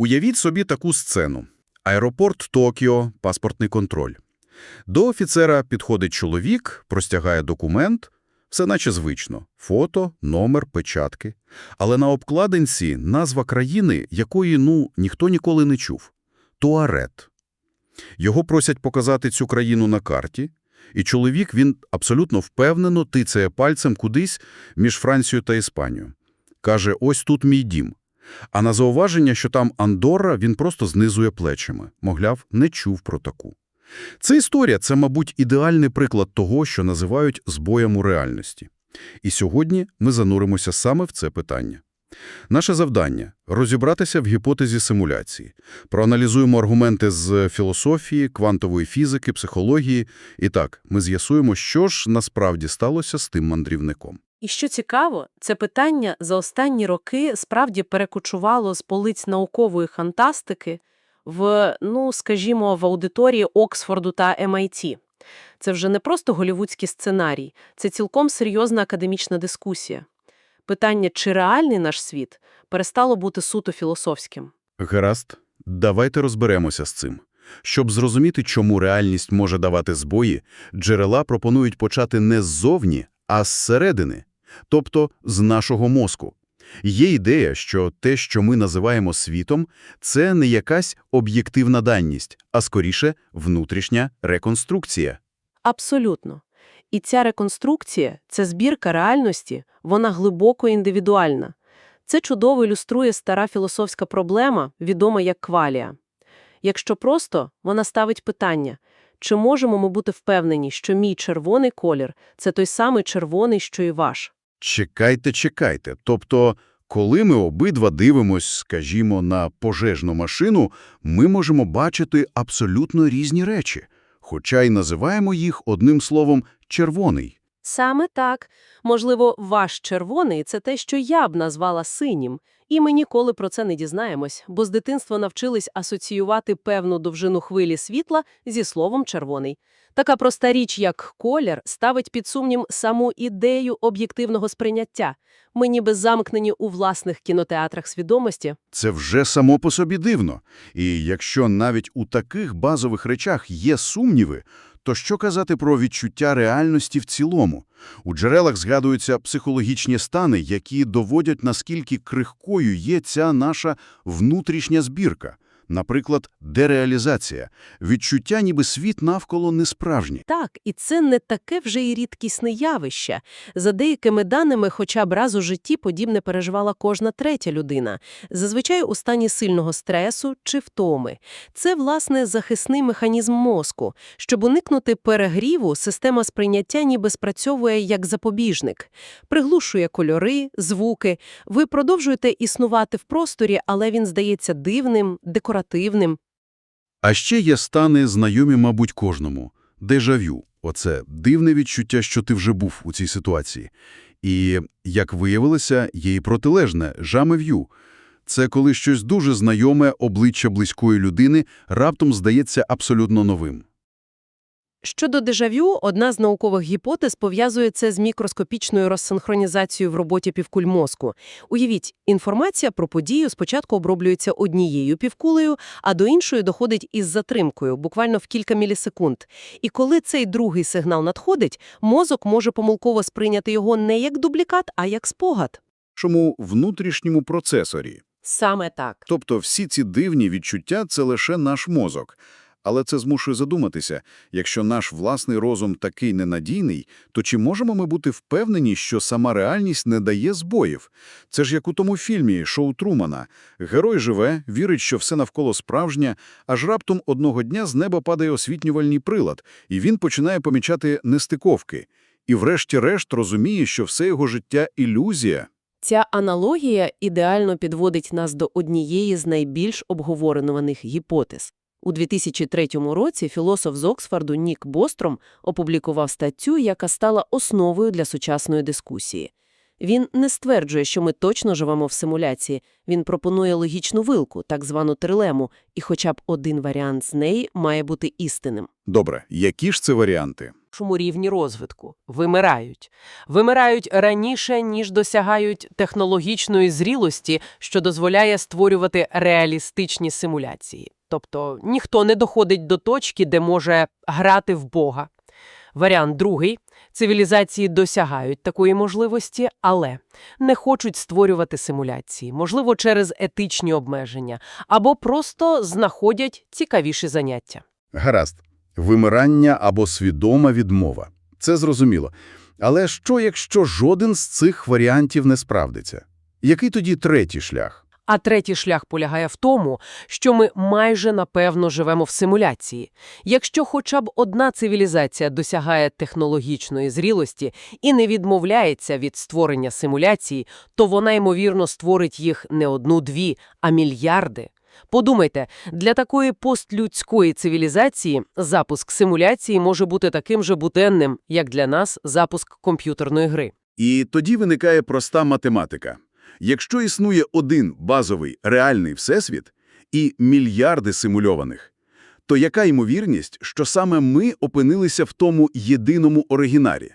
Уявіть собі таку сцену. Аеропорт Токіо, паспортний контроль. До офіцера підходить чоловік, простягає документ, все наче звично. Фото, номер, печатки. Але на обкладинці назва країни, якої, ну, ніхто ніколи не чув. Туарет. Його просять показати цю країну на карті, і чоловік, він абсолютно впевнено тицяє пальцем кудись між Францією та Іспанією. Каже, ось тут мій дім. А на зауваження, що там Андорра, він просто знизує плечами. Мовляв, не чув про таку. Це історія – це, мабуть, ідеальний приклад того, що називають збоєм у реальності. І сьогодні ми зануримося саме в це питання. Наше завдання – розібратися в гіпотезі симуляції. Проаналізуємо аргументи з філософії, квантової фізики, психології. І так, ми з'ясуємо, що ж насправді сталося з тим мандрівником. І що цікаво, це питання за останні роки справді перекочувало з полиць наукової фантастики в, ну, скажімо, в аудиторії Оксфорду та MIT. Це вже не просто голівудський сценарій, це цілком серйозна академічна дискусія. Питання, чи реальний наш світ, перестало бути суто філософським. Гаразд, давайте розберемося з цим. Щоб зрозуміти, чому реальність може давати збої, джерела пропонують почати не ззовні, а зсередини, тобто з нашого мозку. Є ідея, що те, що ми називаємо світом, це не якась об'єктивна даність, а скоріше внутрішня реконструкція. Абсолютно. І ця реконструкція, ця збірка реальності, вона глибоко індивідуальна. Це чудово ілюструє стара філософська проблема, відома як квалія. Якщо просто, вона ставить питання, чи можемо ми бути впевнені, що мій червоний колір – це той самий червоний, що і ваш? Чекайте, чекайте. Тобто, коли ми обидва дивимось, скажімо, на пожежну машину, ми можемо бачити абсолютно різні речі, хоча й називаємо їх одним словом «червоний». Саме так. Можливо, ваш червоний – це те, що я б назвала синім. І ми ніколи про це не дізнаємось, бо з дитинства навчились асоціювати певну довжину хвилі світла зі словом «червоний». Така проста річ, як колір, ставить під сумнів саму ідею об'єктивного сприйняття. Ми ніби замкнені у власних кінотеатрах свідомості. Це вже само по собі дивно. І якщо навіть у таких базових речах є сумніви, то що казати про відчуття реальності в цілому? У джерелах згадуються психологічні стани, які доводять, наскільки крихкою є ця наша внутрішня збірка. Наприклад, дереалізація. Відчуття, ніби світ навколо не справжній. Так, і це не таке вже й рідкісне явище. За деякими даними, хоча б раз у житті подібне переживала кожна третя людина, зазвичай у стані сильного стресу чи втоми. Це, власне, захисний механізм мозку. Щоб уникнути перегріву, система сприйняття ніби спрацьовує як запобіжник. Приглушує кольори, звуки. Ви продовжуєте існувати в просторі, але він здається дивним, декоративним. А ще є стани, знайомі, мабуть, кожному. Дежавю. Оце дивне відчуття, що ти вже був у цій ситуації. І, як виявилося, є і протилежне – жамев'ю. Це коли щось дуже знайоме обличчя близької людини раптом здається абсолютно новим. Щодо дежавю, одна з наукових гіпотез пов'язує це з мікроскопічною розсинхронізацією в роботі півкуль мозку. Уявіть, інформація про подію спочатку оброблюється однією півкулею, а до іншої доходить із затримкою, буквально в кілька мілісекунд. І коли цей другий сигнал надходить, мозок може помилково сприйняти його не як дублікат, а як спогад. Чому внутрішньому процесорі? Саме так. Тобто всі ці дивні відчуття – це лише наш мозок. Але це змушує задуматися, якщо наш власний розум такий ненадійний, то чи можемо ми бути впевнені, що сама реальність не дає збоїв? Це ж як у тому фільмі «Шоу Трумана». Герой живе, вірить, що все навколо справжнє, аж раптом одного дня з неба падає освітлювальний прилад, і він починає помічати нестиковки. І врешті-решт розуміє, що все його життя – ілюзія. Ця аналогія ідеально підводить нас до однієї з найбільш обговоренуваних гіпотез. У 2003 році філософ з Оксфорду Нік Бостром опублікував статтю, яка стала основою для сучасної дискусії. Він не стверджує, що ми точно живемо в симуляції, він пропонує логічну вилку, так звану трилему, і хоча б один варіант з неї має бути істинним. Добре, які ж це варіанти? нашому рівні розвитку вимирають. Вимирають раніше, ніж досягають технологічної зрілості, що дозволяє створювати реалістичні симуляції. Тобто ніхто не доходить до точки, де може грати в Бога. Варіант другий – цивілізації досягають такої можливості, але не хочуть створювати симуляції, можливо, через етичні обмеження, або просто знаходять цікавіші заняття. Гаразд. Вимирання або свідома відмова. Це зрозуміло. Але що, якщо жоден з цих варіантів не справдиться? Який тоді третій шлях? А третій шлях полягає в тому, що ми майже напевно живемо в симуляції. Якщо хоча б одна цивілізація досягає технологічної зрілості і не відмовляється від створення симуляції, то вона, ймовірно, створить їх не одну-дві, а мільярди. Подумайте, для такої постлюдської цивілізації запуск симуляції може бути таким же буденним, як для нас запуск комп'ютерної гри. І тоді виникає проста математика. Якщо існує один базовий реальний всесвіт і мільярди симульованих, то яка ймовірність, що саме ми опинилися в тому єдиному оригінарі?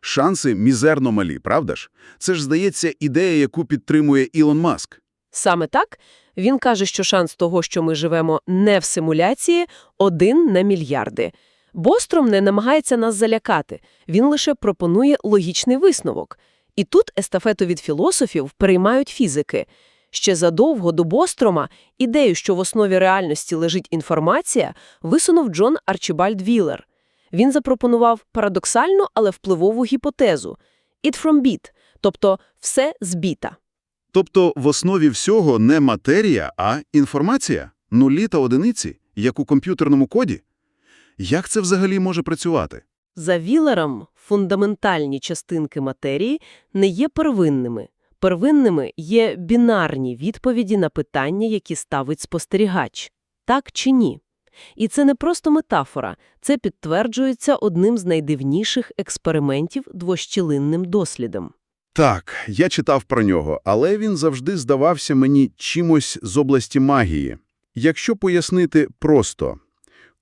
Шанси мізерно малі, правда ж? Це ж, здається, ідея, яку підтримує Ілон Маск. Саме так він каже, що шанс того, що ми живемо не в симуляції, один на мільярди. Бостром не намагається нас залякати, він лише пропонує логічний висновок. І тут естафету від філософів переймають фізики. Ще задовго до Бострома ідею, що в основі реальності лежить інформація, висунув Джон Арчібальд Віллер. Він запропонував парадоксальну, але впливову гіпотезу – «it from bit», тобто «все з біта». Тобто в основі всього не матерія, а інформація, нулі та одиниці, як у комп'ютерному коді. Як це взагалі може працювати? За Вілером фундаментальні частинки матерії не є первинними. Первинними є бінарні відповіді на питання, які ставить спостерігач. Так чи ні? І це не просто метафора, це підтверджується одним з найдивніших експериментів двощілинним дослідом. Так, я читав про нього, але він завжди здавався мені чимось з області магії. Якщо пояснити просто,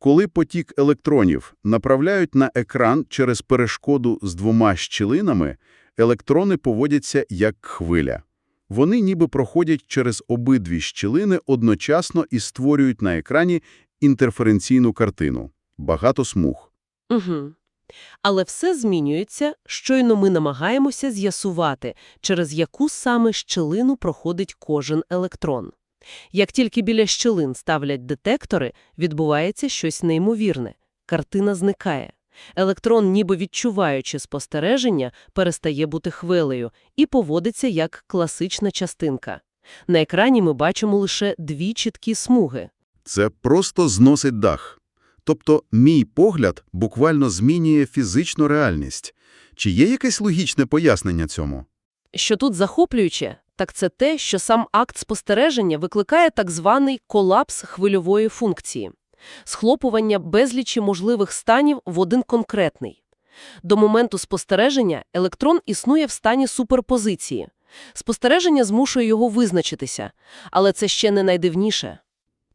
коли потік електронів направляють на екран через перешкоду з двома щілинами, електрони поводяться як хвиля. Вони ніби проходять через обидві щілини одночасно і створюють на екрані інтерференційну картину. Багато смуг. Угу. Але все змінюється, щойно ми намагаємося з'ясувати, через яку саме щілину проходить кожен електрон. Як тільки біля щілин ставлять детектори, відбувається щось неймовірне. Картина зникає. Електрон, ніби відчуваючи спостереження, перестає бути хвилею і поводиться як класична частинка. На екрані ми бачимо лише дві чіткі смуги. Це просто зносить дах. Тобто мій погляд буквально змінює фізичну реальність. Чи є якесь логічне пояснення цьому? Що тут захоплююче, так це те, що сам акт спостереження викликає так званий колапс хвильової функції – схлопування безлічі можливих станів в один конкретний. До моменту спостереження електрон існує в стані суперпозиції. Спостереження змушує його визначитися, але це ще не найдивніше.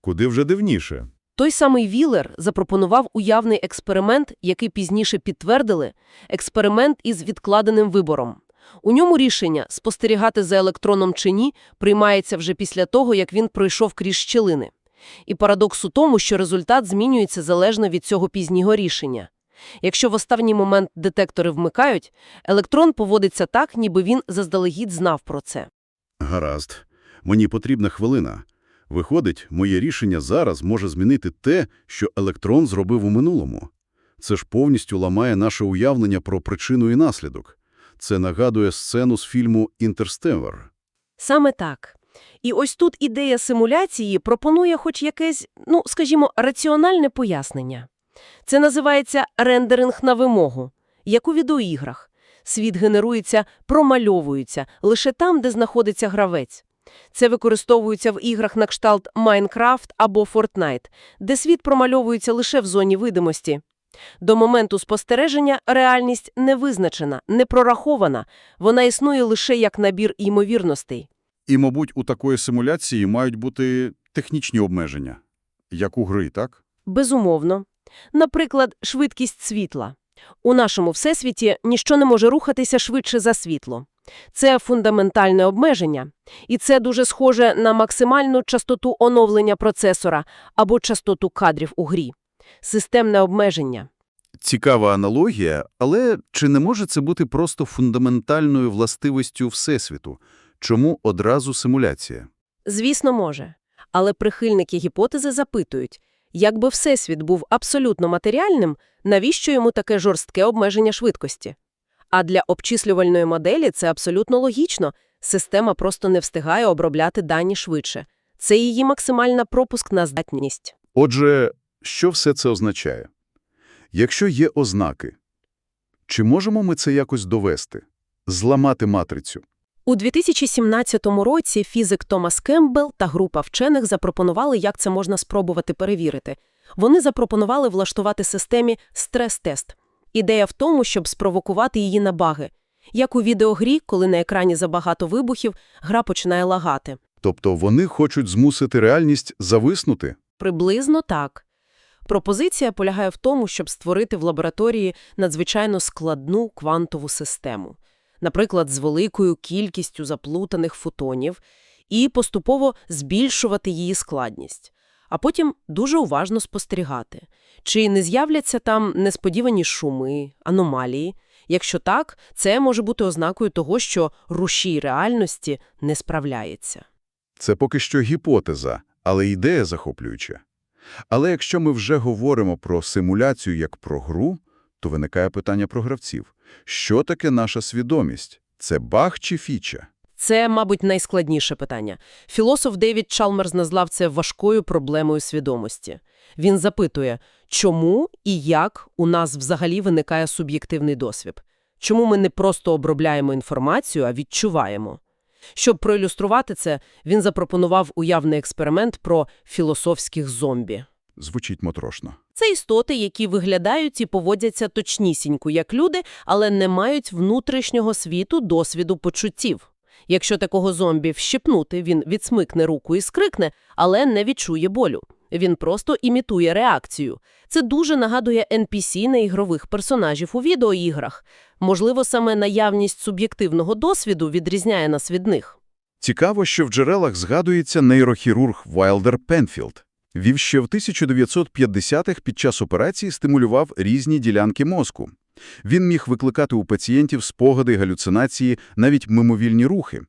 Куди вже дивніше. Той самий Віллер запропонував уявний експеримент, який пізніше підтвердили – експеримент із відкладеним вибором. У ньому рішення, спостерігати за електроном чи ні, приймається вже після того, як він пройшов крізь щілини. І парадокс у тому, що результат змінюється залежно від цього пізнього рішення. Якщо в останній момент детектори вмикають, електрон поводиться так, ніби він заздалегідь знав про це. Гаразд. Мені потрібна хвилина. Виходить, моє рішення зараз може змінити те, що електрон зробив у минулому. Це ж повністю ламає наше уявлення про причину і наслідок. Це нагадує сцену з фільму «Інтерстеллар». Саме так. І ось тут ідея симуляції пропонує хоч якесь, ну, скажімо, раціональне пояснення. Це називається рендеринг на вимогу, як у відеоіграх. Світ генерується, промальовується лише там, де знаходиться гравець. Це використовується в іграх на кшталт Майнкрафт або Fortnite, де світ промальовується лише в зоні видимості. До моменту спостереження реальність не визначена, не прорахована, вона існує лише як набір ймовірностей. І, мабуть, у такої симуляції мають бути технічні обмеження. Як у гри, так? Безумовно. Наприклад, швидкість світла. У нашому всесвіті ніщо не може рухатися швидше за світло. Це фундаментальне обмеження, і це дуже схоже на максимальну частоту оновлення процесора або частоту кадрів у грі. Системне обмеження. Цікава аналогія, але чи не може це бути просто фундаментальною властивістю Всесвіту? Чому одразу симуляція? Звісно, може. Але прихильники гіпотези запитують, якби Всесвіт був абсолютно матеріальним, навіщо йому таке жорстке обмеження швидкості? А для обчислювальної моделі це абсолютно логічно. Система просто не встигає обробляти дані швидше. Це її максимальна пропускна здатність. Отже, що все це означає? Якщо є ознаки, чи можемо ми це якось довести? Зламати матрицю? У 2017 році фізик Томас Кембл та група вчених запропонували, як це можна спробувати перевірити. Вони запропонували влаштувати системі стрес-тест. Ідея в тому, щоб спровокувати її на баги. Як у відеогрі, коли на екрані забагато вибухів, гра починає лагати. Тобто вони хочуть змусити реальність зависнути? Приблизно так. Пропозиція полягає в тому, щоб створити в лабораторії надзвичайно складну квантову систему, наприклад, з великою кількістю заплутаних фотонів, і поступово збільшувати її складність, а потім дуже уважно спостерігати, чи не з'являться там несподівані шуми, аномалії. Якщо так, це може бути ознакою того, що рушій реальності не справляється. Це поки що гіпотеза, але ідея захоплююча. Але якщо ми вже говоримо про симуляцію як про гру, то виникає питання про гравців. Що таке наша свідомість? Це баг чи фіча? Це, мабуть, найскладніше питання. Філософ Девід Чалмерс назвав це важкою проблемою свідомості. Він запитує, чому і як у нас взагалі виникає суб'єктивний досвід? Чому ми не просто обробляємо інформацію, а відчуваємо? Щоб проілюструвати це, він запропонував уявний експеримент про філософських зомбі. Звучить мотрошно. Це істоти, які виглядають і поводяться точнісінько, як люди, але не мають внутрішнього світу досвіду почуттів. Якщо такого зомбі вщипнути, він відсмикне руку і скрикне, але не відчує болю. Він просто імітує реакцію. Це дуже нагадує NPC на ігрових персонажів у відеоіграх. Можливо, саме наявність суб'єктивного досвіду відрізняє нас від них. Цікаво, що в джерелах згадується нейрохірург Вайлдер Пенфілд. Вів ще в 1950-х під час операції стимулював різні ділянки мозку. Він міг викликати у пацієнтів спогади, галюцинації, навіть мимовільні рухи.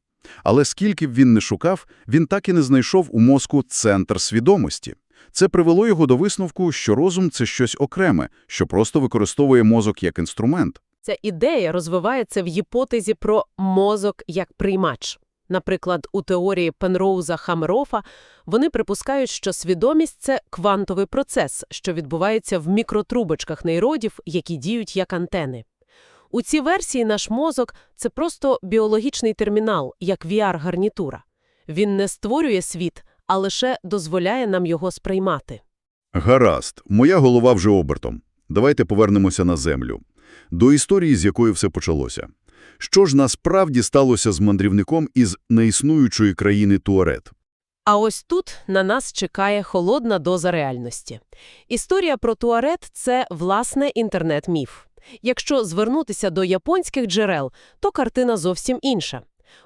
Але скільки б він не шукав, він так і не знайшов у мозку центр свідомості. Це привело його до висновку, що розум – це щось окреме, що просто використовує мозок як інструмент. Ця ідея розвивається в гіпотезі про мозок як приймач. Наприклад, у теорії Пенроуза-Хамерофа вони припускають, що свідомість – це квантовий процес, що відбувається в мікротрубочках нейродів, які діють як антени. У цій версії наш мозок – це просто біологічний термінал, як VR-гарнітура. Він не створює світ, а лише дозволяє нам його сприймати. Гаразд, моя голова вже обертом. Давайте повернемося на землю. До історії, з якої все почалося. Що ж насправді сталося з мандрівником із неіснуючої країни Туарет? А ось тут на нас чекає холодна доза реальності. Історія про Туарет – це, власне, інтернет-міф. Якщо звернутися до японських джерел, то картина зовсім інша.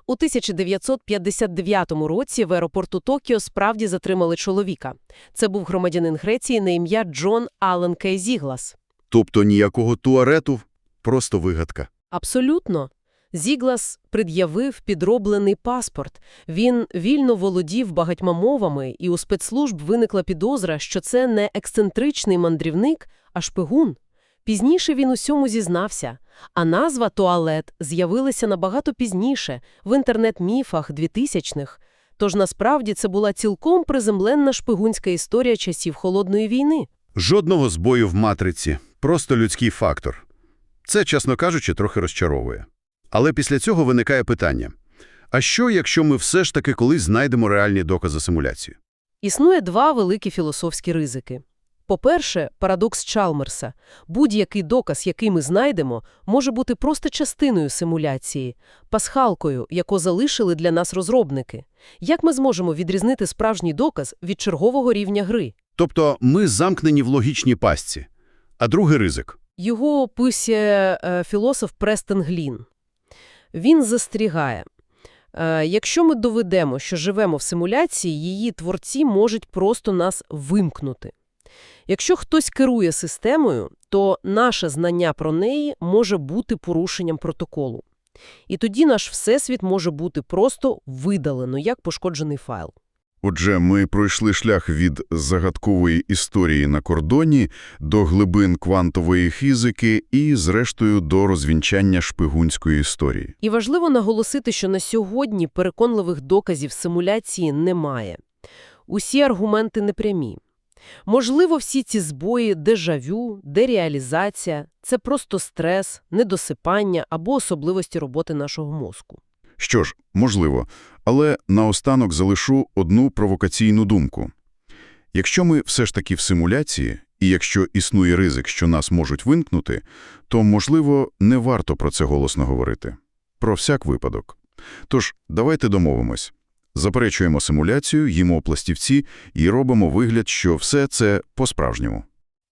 У 1959 році в аеропорту Токіо справді затримали чоловіка. Це був громадянин Греції на ім'я Джон Аллен Кей Зіглас. Тобто ніякого Туарету, просто вигадка. Абсолютно. Зіглас пред'явив підроблений паспорт. Він вільно володів багатьма мовами, і у спецслужб виникла підозра, що це не ексцентричний мандрівник, а шпигун. Пізніше він усьому зізнався, а назва «туалет» з'явилася набагато пізніше, в інтернет-міфах 2000-х. Тож насправді це була цілком приземленна шпигунська історія часів Холодної війни. Жодного збою в матриці, просто людський фактор. Це, чесно кажучи, трохи розчаровує. Але після цього виникає питання. А що, якщо ми все ж таки колись знайдемо реальні докази симуляції? Існує два великі філософські ризики. По-перше, парадокс Чалмерса. Будь-який доказ, який ми знайдемо, може бути просто частиною симуляції, пасхалкою, яку залишили для нас розробники. Як ми зможемо відрізнити справжній доказ від чергового рівня гри? Тобто ми замкнені в логічній пастці. А другий ризик Його описує е, філософ Престон Глін. Він застерігає. Е, якщо ми доведемо, що живемо в симуляції, її творці можуть просто нас вимкнути. Якщо хтось керує системою, то наше знання про неї може бути порушенням протоколу. І тоді наш всесвіт може бути просто видалено, як пошкоджений файл. Отже, ми пройшли шлях від загадкової історії на кордоні до глибин квантової фізики і, зрештою, до розвінчання шпигунської історії. І важливо наголосити, що на сьогодні переконливих доказів симуляції немає. Усі аргументи непрямі. Можливо, всі ці збої, дежавю, дереалізація – це просто стрес, недосипання або особливості роботи нашого мозку. Що ж, можливо, але наостанок залишу одну провокаційну думку. Якщо ми все ж таки в симуляції, і якщо існує ризик, що нас можуть вимкнути, то, можливо, не варто про це голосно говорити. Про всяк випадок. Тож, давайте домовимось. Заперечуємо симуляцію, їмо пластівці і робимо вигляд, що все це по-справжньому.